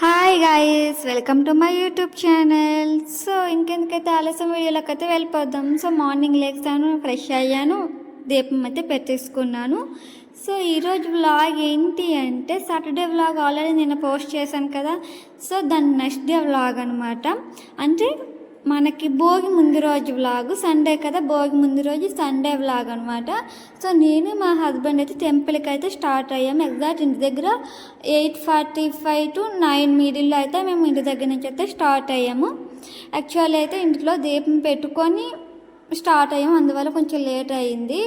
Hi guys welcome to my YouTube channel so ఇంకెందుకైతే ఆలస్యం వీడియోలోకి అయితే వెళ్ళిపోదాం. సో మార్నింగ్ లేచాను ఫ్రెష్ అయ్యాను దీపం అయితే పెట్టేసుకున్నాను. సో ఈరోజు వ్లాగ్ ఏంటి అంటే సాటర్డే వ్లాగ్ ఆల్రెడీ నేను పోస్ట్ చేశాను కదా. సో దాని నెక్స్ట్ డే వ్లాగ్ అనమాట అంటే మనకి భోగి ముందు రోజు వ్లాగ్ సండే కదా భోగి ముందు రోజు సండే వ్లాగ్ అనమాట సో నేను మా హస్బెండ్ అయితే టెంపుల్కి అయితే స్టార్ట్ అయ్యాము ఎగ్జాక్ట్ ఇంటి దగ్గర eight forty five to nine మిడిల్లో అయితే మేము ఇంటి దగ్గర నుంచి అయితే స్టార్ట్ అయ్యాము. యాక్చువల్ అయితే ఇంట్లో దీపం పెట్టుకొని స్టార్ట్ అయ్యాము అందువల్ల కొంచెం లేట్ అయింది.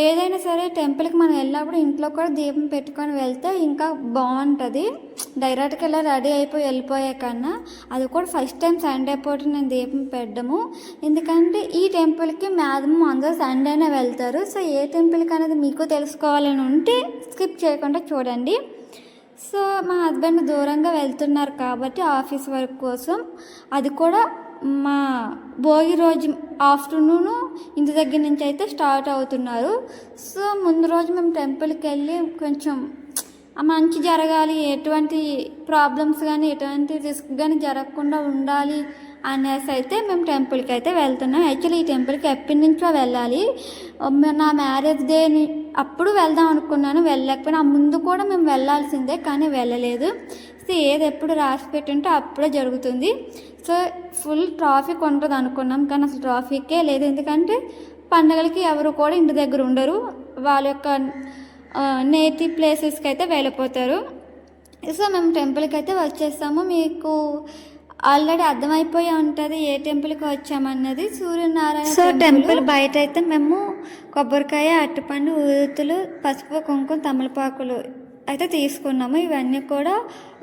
ఏదైనా సరే టెంపుల్కి మనం వెళ్ళినప్పుడు ఇంట్లో కూడా దీపం పెట్టుకొని వెళ్తే ఇంకా బాగుంటుంది. డైరెక్ట్గా ఇలా రెడీ అయిపోయి వెళ్ళిపోయే కన్నా అది కూడా ఫస్ట్ టైం సండే పూట నేను దీపం పెట్టడము. ఎందుకంటే ఈ టెంపుల్కి మ్యాక్సిమం అందరూ సండేనే వెళ్తారు. సో ఏ టెంపుల్కి అనేది మీకు తెలుసుకోవాలని ఉంటే స్కిప్ చేయకుండా చూడండి. సో మా హస్బెండ్ దూరంగా వెళ్తున్నారు కాబట్టి ఆఫీస్ వర్క్ కోసం. అది కూడా మా భోగి రోజు ఆఫ్టర్నూన్ ఇంటి దగ్గర నుంచి అయితే స్టార్ట్ అవుతున్నారు. సో ముందు రోజు మేము టెంపుల్కి వెళ్ళి కొంచెం మంచి జరగాలి ఎటువంటి ప్రాబ్లమ్స్ కానీ ఎటువంటి రిస్క్ కానీ జరగకుండా ఉండాలి అనేసి అయితే మేము టెంపుల్కి అయితే వెళ్తున్నాం. యాక్చువల్లీ ఈ టెంపుల్కి ఎప్పటి నుంచో వెళ్ళాలి. నా మ్యారేజ్ డే అప్పుడు వెళ్దాం అనుకున్నాను. వెళ్ళలేకపోయినా ముందు కూడా మేము వెళ్ళాల్సిందే కానీ వెళ్ళలేదు. సో ఏది ఎప్పుడు రాసి పెట్టుంటే అప్పుడే జరుగుతుంది. సో ఫుల్ ట్రాఫిక్ ఉంటుంది అనుకున్నాం. కానీ అసలు ట్రాఫిక్కే లేదు. ఎందుకంటే పండగలకి ఎవరు కూడా ఇంటి దగ్గర ఉండరు. వాళ్ళ యొక్క నేటివ్ ప్లేసెస్కి అయితే వెళ్ళిపోతారు. సో మేము టెంపుల్కి అయితే వచ్చేస్తాము. మీకు ఆల్రెడీ అర్థమైపోయి ఉంటుంది ఏ టెంపుల్కి వచ్చామన్నది. సూర్యనారాయణ సో టెంపుల్ బయట అయితే మేము కొబ్బరికాయ అరటిపండు ఊతులు పసుపు కుంకుమ తమలపాకులు అయితే తీసుకున్నాము. ఇవన్నీ కూడా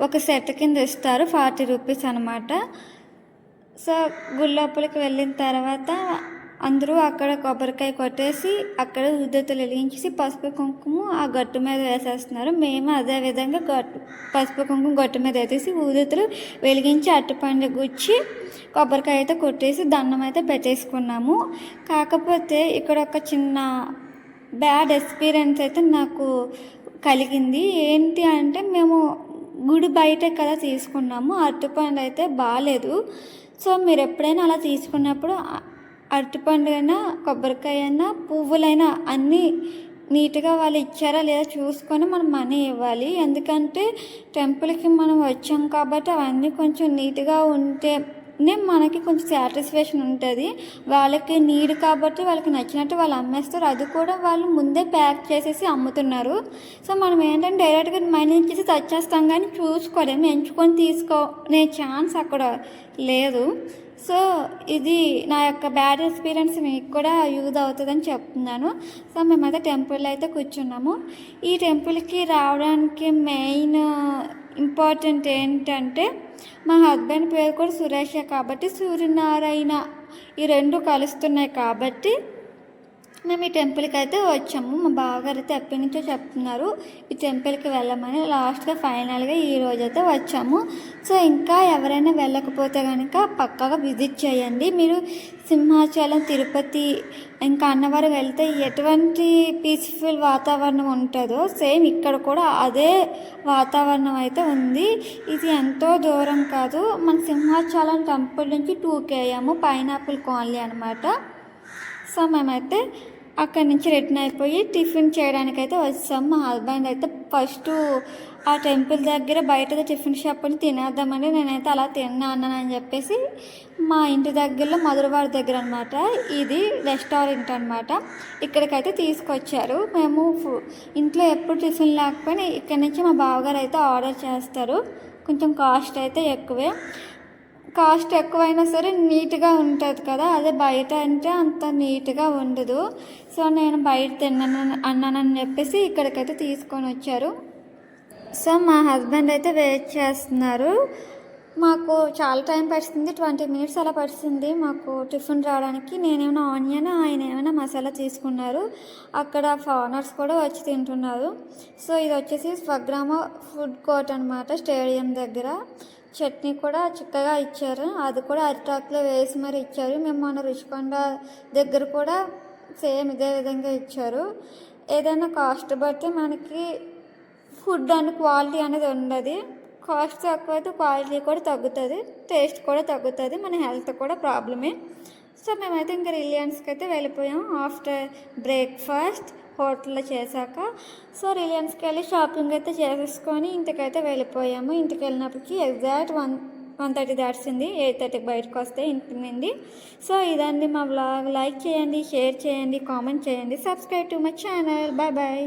ఒక సెట్ కింద ఇస్తారు ఫార్టీ రూపీస్ అనమాట సో గుళ్ళోపలికి వెళ్ళిన తర్వాత అందరూ అక్కడ కొబ్బరికాయ కొట్టేసి అక్కడ ఉద్దతులు వెలిగించేసి పసుపు కుంకుమ ఆ గట్టు మీద వేసేస్తున్నారు. మేము అదే విధంగా గట్టు పసుపు కుంకుమ గట్టు మీద వేసేసి ఊదతులు వెలిగించి అట్టుపండు గుచ్చి కొబ్బరికాయ అయితే కొట్టేసి దండం అయితే పెట్టేసుకున్నాము. కాకపోతే ఇక్కడ ఒక చిన్న బ్యాడ్ ఎక్స్పీరియన్స్ అయితే నాకు కలిగింది. ఏంటి అంటే మేము గుడి బయట కదా తీసుకున్నాము. అరటిపండు అయితే బాగాలేదు సో మీరు ఎప్పుడైనా అలా తీసుకున్నప్పుడు అరటిపండు అయినా కొబ్బరికాయ అయినా పువ్వులైనా అన్నీ నీట్గా వాళ్ళు ఇచ్చారా లేదా చూసుకొని మనం మనీ ఇవ్వాలి. ఎందుకంటే టెంపుల్కి మనం వచ్చాం కాబట్టి అవన్నీ కొంచెం నీట్గా ఉంటే మనకి కొంచెం సాటిస్ఫాక్షన్ ఉంటుంది. వాళ్ళకి నీడ్ కాబట్టి వాళ్ళకి నచ్చినట్టు వాళ్ళు అమ్మేస్తారు. అది కూడా వాళ్ళు ముందే ప్యాక్ చేసేసి అమ్ముతున్నారు. సో మనం ఏంటంటే డైరెక్ట్గా మైనేజ్ చేసి తెచ్చేస్తాం కానీ చూసుకోలేము. ఎంచుకొని తీసుకోనే ఛాన్స్ అక్కడ లేదు. సో ఇది నా యొక్క బ్యాడ్ ఎక్స్పీరియన్స్ మీకు కూడా యూజ్ అవుతుందని చెప్తున్నాను. సో మేమైతే టెంపుల్లో అయితే కూర్చున్నాము. ఈ టెంపుల్కి రావడానికి మెయిన్ ఇంపార్టెంట్ ఏంటంటే మా హస్బెండ్ పేరు కూడా సురేషే కాబట్టి సూర్యనారాయణ ఈ రెండు కలుస్తున్నాయి కాబట్టి మేము ఈ టెంపుల్కి అయితే వచ్చాము. మా బావగారు అయితే ఎప్పటి నుంచో చెప్తున్నారు ఈ టెంపుల్కి వెళ్ళమని. లాస్ట్గా ఫైనల్గా ఈ రోజు అయితే వచ్చాము. సో ఇంకా ఎవరైనా వెళ్ళకపోతే కనుక పక్కాగా విజిట్ చేయండి. మీరు సింహాచలం తిరుపతి ఇంకా అన్నవరం వెళ్తే ఎటువంటి పీస్ఫుల్ వాతావరణం ఉంటుందో సేమ్ ఇక్కడ కూడా అదే వాతావరణం అయితే ఉంది. ఇది ఎంతో దూరం కాదు. మన సింహాచలం టెంపుల్ నుంచి టూ కేఎం పైనాపిల్ కాలనీ అనమాట సో మేమైతే అక్కడి నుంచి రిటర్న్ అయిపోయి టిఫిన్ చేయడానికి అయితే వచ్చాం. మా హస్బెండ్ అయితే ఫస్ట్ ఆ టెంపుల్ దగ్గర బయట టిఫిన్ షాప్ అని తినేద్దామని నేనైతే అలా తిన్నా అన్నానని చెప్పేసి మా ఇంటి దగ్గరలో మధురవాడ దగ్గర అనమాట ఇది రెస్టారెంట్ అనమాట ఇక్కడికైతే తీసుకొచ్చారు. మేము ఫు- ఇంట్లో ఎప్పుడు టిఫిన్ లేకపోయినా ఇక్కడ నుంచి మా బావగారు అయితే ఆర్డర్ చేస్తారు. కొంచెం కాస్ట్ అయితే ఎక్కువే. కాస్ట్ ఎక్కువైనా సరే నీట్గా ఉంటుంది కదా అదే బయట అంటే అంత నీట్గా ఉండదు. సో నేను బయట తిన్నాను అన్నానని చెప్పేసి ఇక్కడికైతే తీసుకొని వచ్చారు. సో మా హస్బెండ్ అయితే వెయిట్ చేస్తున్నారు. మాకు చాలా టైం పడుతుంది ట్వంటీ మినిట్స్ అలా పడుతుంది. మాకు టిఫిన్ రావడానికి నేనేమైనా ఆనియన్ ఆయన ఏమైనా మసాలా తీసుకున్నారు. అక్కడ ఫారినర్స్ కూడా వచ్చి తింటున్నారు. సో ఇది వచ్చేసి స్వగ్రామ ఫుడ్ కోర్ట్ అనమాట స్టేడియం దగ్గర. చట్నీ కూడా చిక్కగా ఇచ్చారు. అది కూడా అరిటాకులో వేసి మరి ఇచ్చారు. మేము మన రుచికొండ దగ్గర కూడా సేమ్ ఇదే విధంగా ఇచ్చారు. ఏదైనా కాస్ట్ బట్టి మనకి ఫుడ్ అండ్ క్వాలిటీ అనేది ఉండదు. కాస్ట్ తక్కువ క్వాలిటీ కూడా తగ్గుతుంది టేస్ట్ కూడా తగ్గుతుంది మన హెల్త్ కూడా ప్రాబ్లమే. సో మేమైతే ఇంకా రిలయన్స్కి అయితే వెళ్ళిపోయాం. ఆఫ్టర్ బ్రేక్ఫాస్ట్ హోటల్లో చేశాక. సో రిలయన్స్కి వెళ్ళి షాపింగ్ అయితే చేసేసుకొని ఇంటికైతే వెళ్ళిపోయాము. ఇంటికి వెళ్ళినప్పటికీ ఎగ్జాక్ట్ వన్ వన్ థర్టీ దాటింది. ఎయిట్ థర్టీకి బయటకు వస్తే ఇంటి నుండి. సో ఇదండి మా బ్లాగ్ లైక్ చేయండి షేర్ చేయండి కామెంట్ చేయండి. Subscribe to my channel. Bye bye.